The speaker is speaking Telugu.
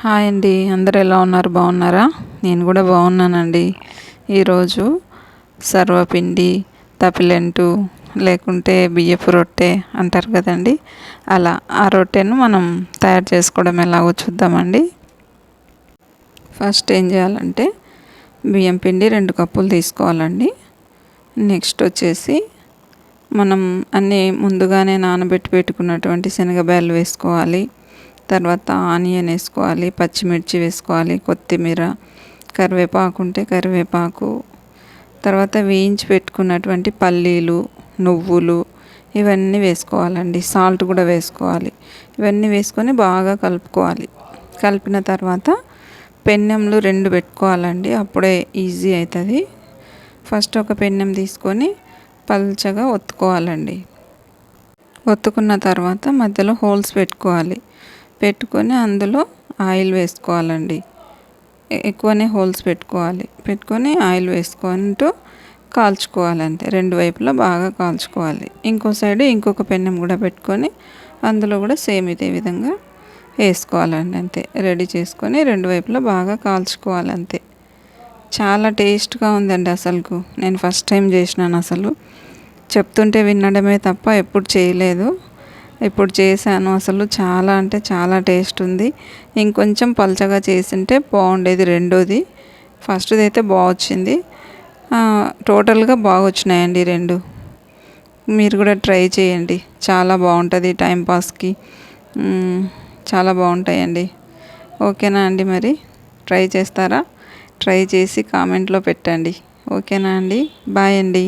హాయ్ అండి. అందరు ఎలా ఉన్నారు? బాగున్నారా? నేను కూడా బాగున్నానండి. ఈరోజు సర్వపిండి తపిలెంటు లేకుంటే బియ్యపు రొట్టె అంటారు కదండి. అలా ఆ రొట్టెను మనం తయారు చేసుకోవడం ఎలాగో చూద్దామండి. ఫస్ట్ ఏం చేయాలంటే బియ్యం పిండి రెండు కప్పులు తీసుకోవాలండి. నెక్స్ట్ వచ్చేసి మనం అన్నీ ముందుగానే నానబెట్టి పెట్టుకున్నటువంటి శనగబ్యాలు వేసుకోవాలి. తర్వాత ఆనియన్ వేసుకోవాలి పచ్చిమిర్చి వేసుకోవాలి కొత్తిమీర కరివేపాకు ఉంటే కరివేపాకు తర్వాత వేయించి పెట్టుకున్నటువంటి పల్లీలు నువ్వులు ఇవన్నీ వేసుకోవాలండి. సాల్ట్ కూడా వేసుకోవాలి. ఇవన్నీ వేసుకొని బాగా కలుపుకోవాలి. కలిపిన తర్వాత పెన్నెంలు రెండు పెట్టుకోవాలండి. అప్పుడే ఈజీ అవుతుంది. ఫస్ట్ ఒక పెన్నెం తీసుకొని పల్చగా ఒత్తుకోవాలండి. ఒత్తుకున్న తర్వాత మధ్యలో హోల్స్ పెట్టుకోవాలి. పెట్టుకొని అందులో ఆయిల్ వేసుకోవాలండి. ఎక్కువనే హోల్స్ పెట్టుకోవాలి. పెట్టుకొని ఆయిల్ వేసుకుంటూ కాల్చుకోవాలి అంతే రెండు వైపులా బాగా కాల్చుకోవాలి. ఇంకో సైడ్ ఇంకొక పెన్నం కూడా పెట్టుకొని అందులో కూడా సేమ్ ఇదే విధంగా వేసుకోవాలండి అంతే. రెడీ చేసుకొని రెండు వైపులా బాగా కాల్చుకోవాలి అంతే చాలా టేస్ట్గా ఉందండి అసలుకు. నేను ఫస్ట్ టైం చేసినాను అసలు. చెప్తుంటే వినడమే తప్ప ఎప్పుడు చేయలేదు. ఇప్పుడు చేశాను. అసలు చాలా అంటే చాలా టేస్ట్ ఉంది. ఇంకొంచెం పలచగా చేసింటే బాగుండేది రెండోది. ఫస్ట్ది అయితే బాగా వచ్చింది టోటల్గా బాగా వచ్చినాయండి రెండు. మీరు కూడా ట్రై చేయండి. చాలా బాగుంటుంది టైంపాస్కి చాలా బాగుంటాయండి. ఓకేనా అండి మరి? ట్రై చేస్తారా? ట్రై చేసి కామెంట్లో పెట్టండి. ఓకేనా అండి? బాయ్ అండి.